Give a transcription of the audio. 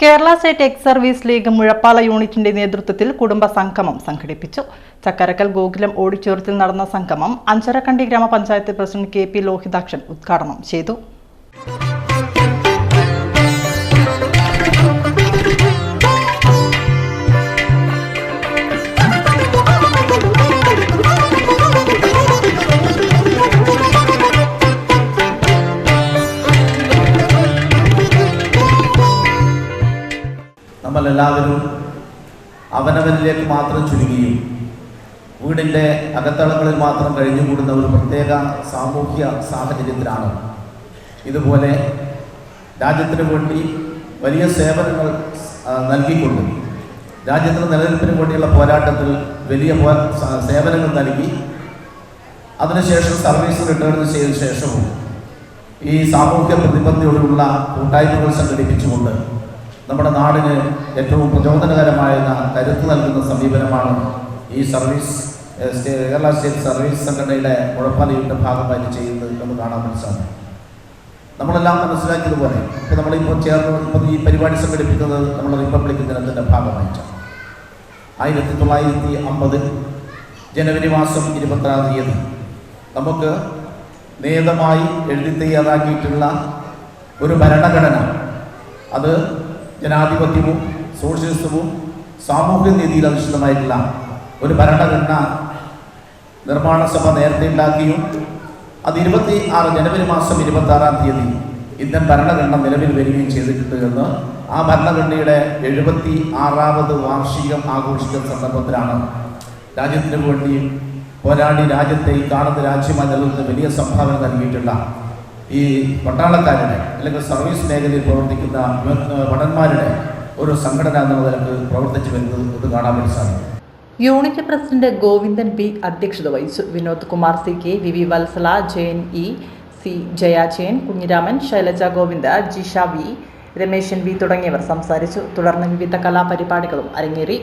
Kerala state ex service league Muzhappala യൂണിറ്റിന്റെ നേതൃത്വത്തിൽ കുടുംബ സംഗമം സംഘടിപ്പിച്ചു. ചക്കരക്കൽ ഗോകുലം ഓഡിറ്റോറിയത്തിൽ നടന്ന സംഗമം അഞ്ചരക്കണ്ടി ഗ്രാമപഞ്ചായത്ത് പ്രസിഡന്റ് കെ പി ലോഹിതാക്ഷൻ ഉദ്ഘാടനം ചെയ്തു. നമ്മളെല്ലാവരും അവനവനിലേക്ക് മാത്രം ചുരുങ്ങിയും വീടിന്റെ അകത്തളങ്ങളിൽ മാത്രം കഴിഞ്ഞുകൂടുന്ന ഒരു പ്രത്യേക സാമൂഹ്യ സാഹചര്യത്തിലാണ്. ഇതുപോലെ രാജ്യത്തിന് വേണ്ടി വലിയ സേവനങ്ങൾ നൽകിക്കൊണ്ട് രാജ്യത്തിന്റെ നിലനിൽപ്പിന് വേണ്ടിയുള്ള പോരാട്ടത്തിൽ വലിയ സേവനങ്ങൾ നൽകി. അതിനുശേഷം സർവീസ് റിട്ടേൺ ചെയ്ത ശേഷവും ഈ സാമൂഹ്യ പ്രതിബദ്ധതയോടുള്ള കൂട്ടായ്മകൾ സംഘടിപ്പിച്ചുകൊണ്ട് നമ്മുടെ നാടിന് ഏറ്റവും പ്രചോദനകരമായിരുന്ന കരുത്ത് നൽകുന്ന സമീപനമാണ് ഈ സർവീസ് കേരള സ്റ്റേറ്റ് സർവീസ് സംഘടനയുടെ മുഴപ്പാലയുടെ ഭാഗമായിട്ട് ചെയ്യുന്നത് എന്ന് കാണാൻ സാധിക്കും നമ്മളെല്ലാം മനസ്സിലാക്കിയതുപോലെ ഇപ്പോൾ നമ്മളിപ്പോൾ ചേർന്ന് ഇപ്പം ഈ പരിപാടി സംഘടിപ്പിക്കുന്നത് നമ്മൾ റിപ്പബ്ലിക് ദിനത്തിന്റെ ഭാഗമായിട്ടാണ്. ആയിരത്തി തൊള്ളായിരത്തി അമ്പത് ജനുവരി മാസം ഇരുപത്താറാം തീയതി നമുക്ക് നിയതമായി എഴുതി തയ്യാറാക്കിയിട്ടുള്ള ഒരു ഭരണഘടന. അത് ജനാധിപത്യവും സോഷ്യലിസവും സാമൂഹ്യ നീതിയിൽ അധിഷ്ഠിതമായിട്ടുള്ള ഒരു ഭരണഘടന നിർമ്മാണ സഭ നേരത്തെ ഉണ്ടാക്കിയും അത് ഇരുപത്തി ആറ് ജനുവരി മാസം ഇരുപത്തി ആറാം തീയതി ഇന്ത്യൻ ഭരണഘടന നിലവിൽ വരികയും ചെയ്തിട്ടുണ്ട് എന്ന് ആ ഭരണഘടനയുടെ എഴുപത്തി ആറാമത് വാർഷികം ആഘോഷിക്കുന്ന സന്ദർഭത്തിലാണ് രാജ്യത്തിന് വേണ്ടി പോരാടി രാജ്യത്തെ ഈ കാണുന്ന രാജ്യമായി നൽകുന്ന വലിയ സംഭാവന നൽകിയിട്ടുള്ള ഈ പട്ടാളക്കാരുടെ അല്ലെങ്കിൽ സർവീസ് മേഖലയിൽ പ്രവർത്തിക്കുന്ന ഭടന്മാരുടെ ഒരു സംഘടന എന്ന നിലയ്ക്ക് പ്രവർത്തിച്ചു വരുന്നത് കാണാൻ വേണ്ടി സാധിക്കും. യൂണിറ്റ് പ്രസിഡന്റ് ഗോവിന്ദൻ പി അധ്യക്ഷത വഹിച്ചു. Vinod Kumar C K V V Vatsala Jayan E C Jayajayan Kunhiraman Shailaja Govinda Jisha V Rameshan V തുടങ്ങിയവർ സംസാരിച്ചു. തുടർന്ന് വിവിധ കലാപരിപാടികളും അരങ്ങേറി.